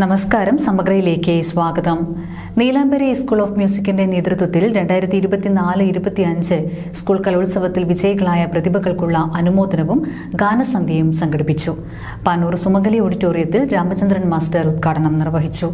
നമസ്കാരം സമഗ്രയിലേക്ക് സ്വാഗതം. നീലാംബരി school of മ്യൂസിക്കിന്റെ നേതൃത്വത്തിൽ രണ്ടായിരത്തി ഇരുപത്തിനാല് ഇരുപത്തിയഞ്ച് സ്കൂൾ കലോത്സവത്തിൽ വിജയികളായ പ്രതിഭകൾക്കുള്ള അനുമോദനവും ഗാനസന്ധ്യയും സംഘടിപ്പിച്ചു. പാനൂർ സുമംഗലി ഓഡിറ്റോറിയത്തിൽ രാമചന്ദ്രൻ മാസ്റ്റർ ഉദ്ഘാടനം നിർവഹിച്ചു.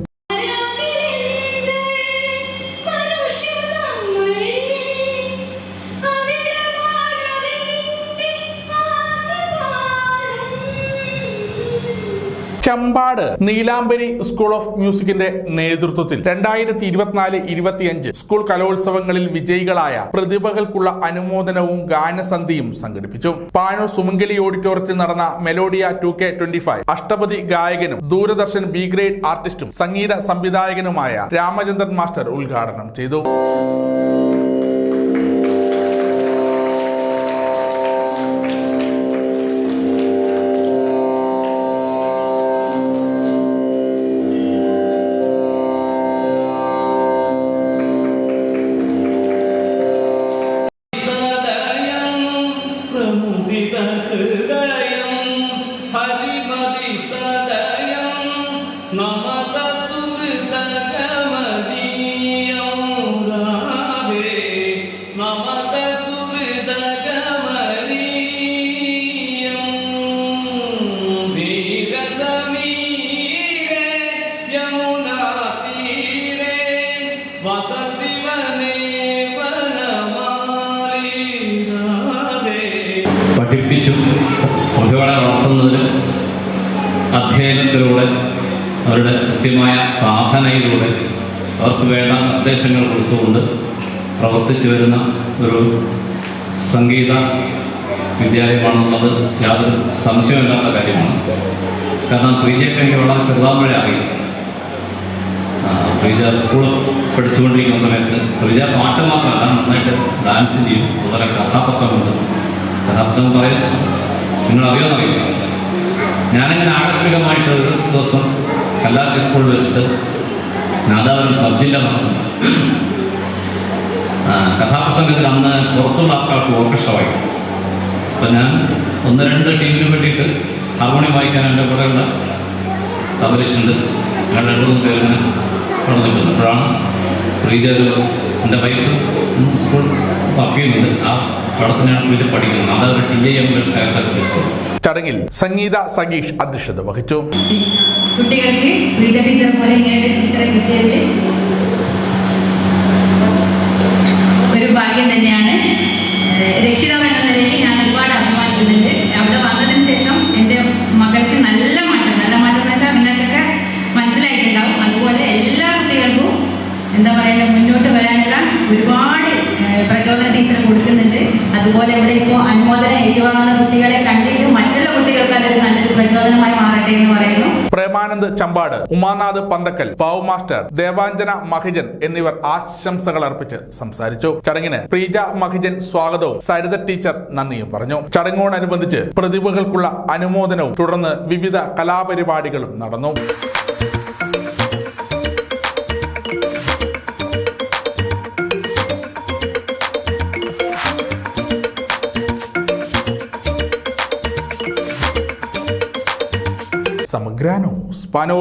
ചമ്പാട് നീലാംബരി സ്കൂൾ ഓഫ് മ്യൂസിക്കിന്റെ നേതൃത്വത്തിൽ രണ്ടായിരത്തി ഇരുപത്തിനാല് ഇരുപത്തിയഞ്ച് സ്കൂൾ കലോത്സവങ്ങളിൽ വിജയികളായ പ്രതിഭകൾക്കുള്ള അനുമോദനവും ഗാനസന്ധിയും സംഘടിപ്പിച്ചു. പാനൂർ സുമംഗലി ഓഡിറ്റോറിയത്തിൽ നടന്ന Melodia two K twenty five Ashtapadi ഗായകനും ദൂരദർശൻ ബി ഗ്രേഡ് ആർട്ടിസ്റ്റും സംഗീത സംവിധായകനുമായ രാമചന്ദ്രൻ മാസ്റ്റർ ഉദ്ഘാടനം ചെയ്തു. ഹരിമതി സദയം നമത സുഹൃത ഗമനീയം രാധേ നമത സുഹൃത ഗമനീയം ധീരസമീരേ യമുനാ തീരേ വസതി വനേ പഠിപ്പിച്ചു കുട്ടികളെ അധ്യയനത്തിലൂടെ അവരുടെ കൃത്യമായ സാധനയിലൂടെ അവർക്ക് വേണ്ട നിർദ്ദേശങ്ങൾ കൊടുത്തുകൊണ്ട് പ്രവർത്തിച്ചു വരുന്ന ഒരു സംഗീത വിദ്യാലയമാണെന്നുള്ളത് യാതൊരു സംശയമില്ലാത്ത കാര്യമാണ്. കാരണം വളരെ ചെറുതാമ്പഴേ അറിയാം. പ്രീജ സ്കൂൾ പഠിച്ചുകൊണ്ടിരിക്കുന്ന സമയത്ത് പ്രീജ പാട്ട് മാത്രമല്ല നന്നായിട്ട് ഡാൻസ് ചെയ്യും. അതുപോലെ കഥാപ്രസംഗമുണ്ട്. കഥാപ്രസംഗം പറയും നിങ്ങൾ അറിയുമെന്നറിയില്ല ഞാനിങ്ങനെ ആകസ്മികമായിട്ട് ഒരു ദിവസം കല്ലാച്ചി സ്കൂളിൽ വെച്ചിട്ട് നാദാപുരം സബ് ജില്ല നടന്നു. കഥാപ്രസംഗത്തിൽ അന്ന് പുറത്തുള്ള ആൾക്കാർക്ക് ഓർക്കസ്ട്ര വായിക്കും അപ്പം ഞാൻ ഒന്ന് രണ്ട് ടീമിന് വേണ്ടിയിട്ട് ഹാർമോണിയം വായിക്കാൻ എന്റെ കൂടെയുള്ള തബലിസ്റ്റുണ്ട് ഞങ്ങൾ രണ്ടു മൂന്ന് പേരിങ്ങനെ പറഞ്ഞിട്ടുണ്ട് അപ്പോഴാണ് പ്രീതി എന്റെ വൈഫ് സ്കൂൾ ആ പഠിക്കുന്നത്. T M school. ചടങ്ങിൽ സംഗീത സഗീഷ് അധ്യക്ഷത വഹിച്ചു. കുട്ടികൾക്ക് ടീച്ചർ പോലെ ടീച്ചറെ കിട്ടിയതിൽ പറയണ്ട മുന്നോട്ട് വരാനുള്ള ഒരുപാട് പ്രചോദനം ടീച്ചർ കൊടുക്കുന്നുണ്ട്. അതുപോലെ ഇവിടെ ഇപ്പോൾ അനുമോദനം ഏറ്റുവാങ്ങുന്ന കുട്ടികളെ കണ്ടിട്ട് മറ്റുള്ള കുട്ടികൾക്ക് അതൊരു നല്ലൊരു പ്രചോദനമായി മാറട്ടെ എന്ന് പറയുന്നു. പ്രേമാനന്ദ് ചമ്പാട് ഉമാനാഥ് പന്തക്കൽ പാവു മാസ്റ്റർ ദേവാഞ്ജന മഹിജൻ എന്നിവർ ആശംസകൾ അർപ്പിച്ച് സംസാരിച്ചു. ചടങ്ങിന് പ്രീജ മഹിജൻ സ്വാഗതവും സരിത ടീച്ചർ നന്ദിയും പറഞ്ഞു. ചടങ്ങോടനുബന്ധിച്ച് പ്രതിഭകൾക്കുള്ള അനുമോദനവും തുടർന്ന് വിവിധ കലാപരിപാടികളും നടന്നു. സമഗ്രാനോ? സ്പാനോർ